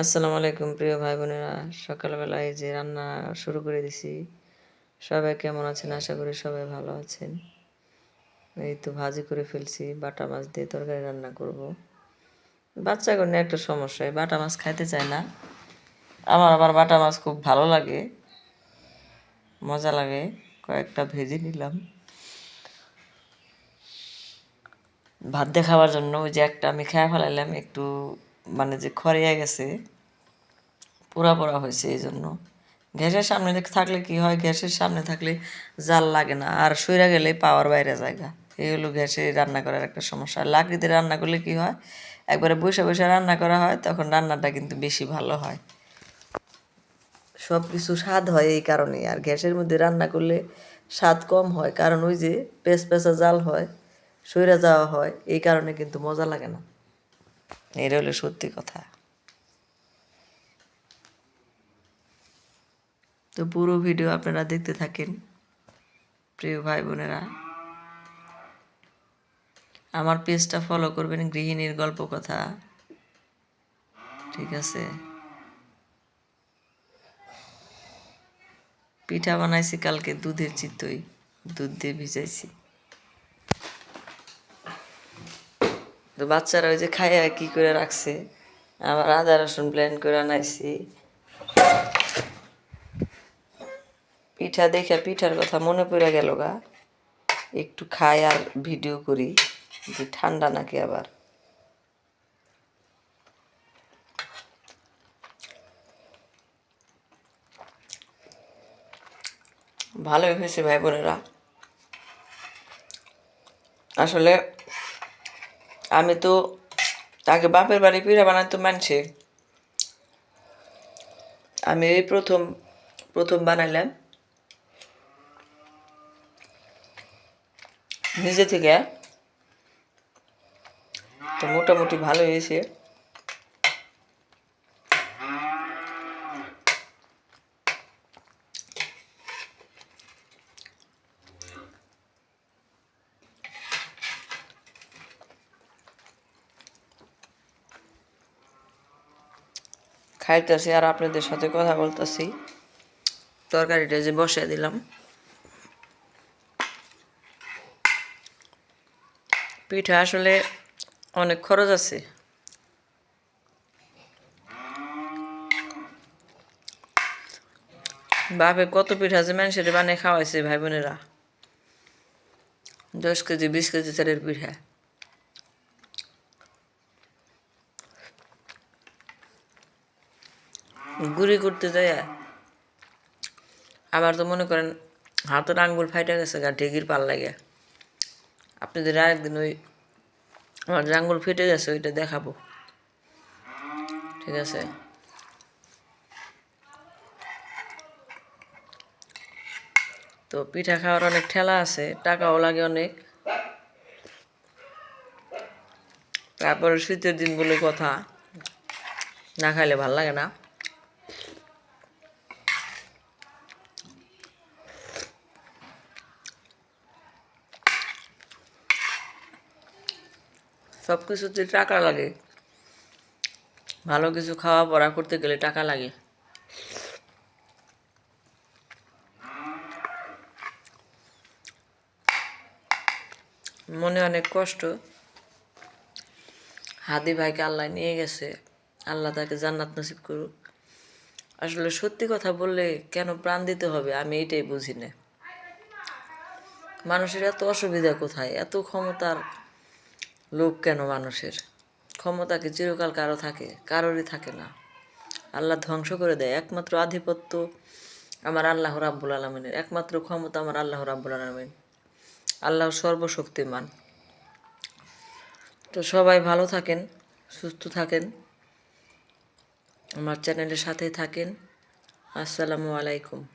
আসসালামু আলাইকুম, প্রিয় ভাই বোনেরা সকালবেলায় যে রান্না শুরু করে দিছি। সবাই কেমন আছেন? আশা করি সবাই ভালো আছেন। এই তো ভাজি করে ফেলছি। বাটা মাছ দিয়ে তরকারি রান্না করব। বাচ্চাগুলো নিয়ে একটা সমস্যা, এই বাটা মাছ খাইতে চায় না। আমার আবার বাটা মাছ খুব ভালো লাগে। মজা লাগে। কয়েকটা ভেজে নিলাম। ভাত দিয়ে খাওয়ার জন্য ওই যে একটা আমি খেয়ে ফেলাইলাম, একটু মানে যে খরিয়া গেছে, পোড়া পোড়া হয়েছে এই জন্য গ্যাসের সামনে থাকলে কি হয়? গ্যাসের সামনে থাকলে জাল লাগে না। আর সইরা গেলে পাওয়ার বাইরে জায়গা। এই হলো গ্যাসে রান্না করার একটা সমস্যা। লাকড়িতে রান্না করলে কি হয়? একবারে বসে বসে রান্না করা হয়, তখন রান্নাটা কিন্তু বেশি ভালো হয়। সব কিছু স্বাদ হয় এই কারণে আর গ্যাসের মধ্যে রান্না করলে স্বাদ কম হয়। কারণ ওই যে পেঁচ পেঁচা জাল হয় সইরা যাওয়া হয়, এই কারণে কিন্তু মজা লাগে না। এটা হলো সত্যি কথা। তো পুরো ভিডিও আপনারা দেখতে থাকেন, প্রিয় ভাই বোনেরা। আমার পেজটা ফলো করবেন, গৃহিণীর গল্প কথা। ঠিক আছে? পিঠা বানাইছি কালকে, দুধের চিতই, দুধ দিয়ে ভিজাইছি। তো বাচ্চারা ওই যে খাইয়া কি করে রাখছে? আবার আদা রসুন ব্লেন্ড করে আনাইছি। পিঠা দেখে পিঠার কথা মনে পড়ে গেল গা। একটু খাই আর ভিডিও করি, যে ঠান্ডা নাকি আবার। ভালোই হয়েছে ভাই বোনেরা। আসলে আমি তো তাকে বাপের বাড়ি পিঠা বানাতে মানছে। আমি এই প্রথম প্রথম বানাইলাম। নিজে থেকে তো মোটামুটি ভালো হয়েছে। খাইতেছি আর আপনাদের সাথে কথা বলতেছি। তরকারিটা যে বসিয়ে দিলাম। পিঠা আসলে অনেক খরচ আছে। বাপে কত পিঠা যে মানুষের বানিয়ে খাওয়াইছে ভাই বোনেরা। দশ কেজি, বিশ কেজি চালের পিঠা। গুড়ি করতে যায় আবার তো মনে করেন হাতের আঙ্গুল ফাইটা গেছে গা, ঢেকির পাল লাগে আপনাদের আরেকদিন ওই আমার যে আঙ্গুল ফেটে গেছে, ওইটা দেখাবো। ঠিক আছে? তো পিঠা খাওয়ার অনেক ঠেলা আছে, টাকাও লাগে অনেক। তারপরে শীতের দিন বলে কথা, না খাইলে ভালো লাগে না। সব কিছুতে টাকা লাগে, ভালো কিছু খাওয়া পড়া করতে গেলে টাকা লাগে। মনে অনেক কষ্ট। হাদি ভাইকে আল্লাহ নিয়ে গেছে, আল্লাহ তাকে জান্নাত নসিব করুক। আসলে সত্যি কথা বললে কেন প্রাণ দিতে হবে আমি এটাই বুঝি না। মানুষের এত অসুবিধা কোথায়? এত ক্ষমতার লোভ কেন মানুষের? ক্ষমতা কি চিরকাল কারও থাকে? কারোরই থাকে না। আল্লাহ ধ্বংস করে দেয়। একমাত্র আধিপত্য আমার আল্লাহ রাব্বুল আলমিনের। একমাত্র ক্ষমতা আমার আল্লাহ রাব্বুল আলমিন। আল্লাহ সর্বশক্তিমান। তো সবাই ভালো থাকেন, সুস্থ থাকেন। আমার চ্যানেলের সাথেই থাকেন। আসসালামু আলাইকুম।